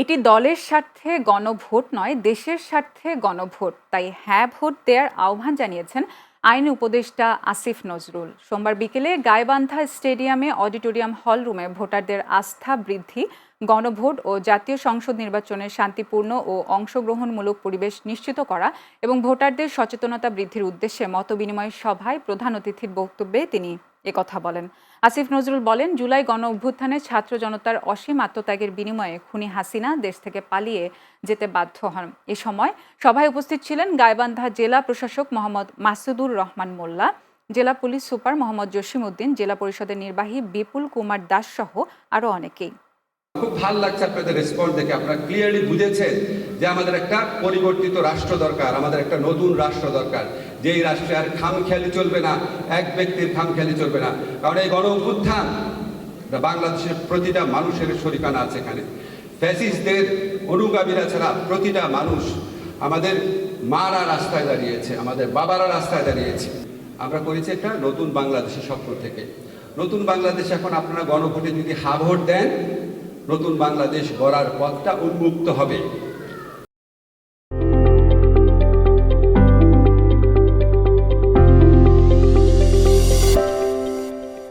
এটি দলের স্বার্থে গণভোট নয়, দেশের স্বার্থে গণভোট। তাই হ্যাঁ ভোট দেওয়ার আহ্বান জানিয়েছেন আইন উপদেষ্টা আসিফ নজরুল। সোমবার বিকেলে গাইবান্ধা স্টেডিয়ামে অডিটোরিয়াম হল রুমে ভোটারদের আস্থা বৃদ্ধি, গণভোট ও জাতীয় সংসদ নির্বাচনের শান্তিপূর্ণ ও অংশগ্রহণমূলক পরিবেশ নিশ্চিত করা এবং ভোটারদের সচেতনতা বৃদ্ধির উদ্দেশ্যে মতবিনিময় সভায় প্রধান অতিথির বক্তব্যে তিনি একথা বলেন। আসিফ নজরুল বলেন, জুলাই গণ অভ্যুত্থানে ছাত্র জনতার অসীম আত্মত্যাগের বিনিময়ে খুনি হাসিনা দেশ থেকে পালিয়ে যেতে বাধ্য হন। এ সময় সভায় উপস্থিত ছিলেন গাইবান্ধা জেলা প্রশাসক মোহাম্মদ মাসুদুর রহমান মোল্লা, জেলা পুলিশ সুপার মোহাম্মদ জসিম উদ্দিন জেলা পরিষদের নির্বাহী বিপুল কুমার দাস সহ আরও অনেকেই। খুব ভালো লাগছে আপনাদের রেসপন্স দেখে। আপনারা ক্লিয়ারলি বুঝেছেন যে আমাদের একটা পরিবর্তিত রাষ্ট্র দরকার, আমাদের একটা নতুন রাষ্ট্র দরকার। যেই রাষ্ট্রে আর খাম খামখেয়ালি চলবে না, এক ব্যক্তির খামখেয়ালি চলবে না। কারণ এই গণ অভ্যুত্থান বাংলাদেশের প্রতিটা মানুষের শরিকানা আছে এখানে। ফ্যাসিস্টদের অনুগামীরা ছাড়া প্রতিটা মানুষ আমাদের মারা রাস্তায় দাঁড়িয়েছে, আমাদের বাবারা রাস্তায় দাঁড়িয়েছে। আমরা করেছি একটা নতুন বাংলাদেশের স্বপ্ন থেকে। নতুন বাংলাদেশ এখন আপনারা গণভোটে যদি হা ভোট দেন নতুন বাংলাদেশ গড়ার পথটা উন্মুক্ত হবে।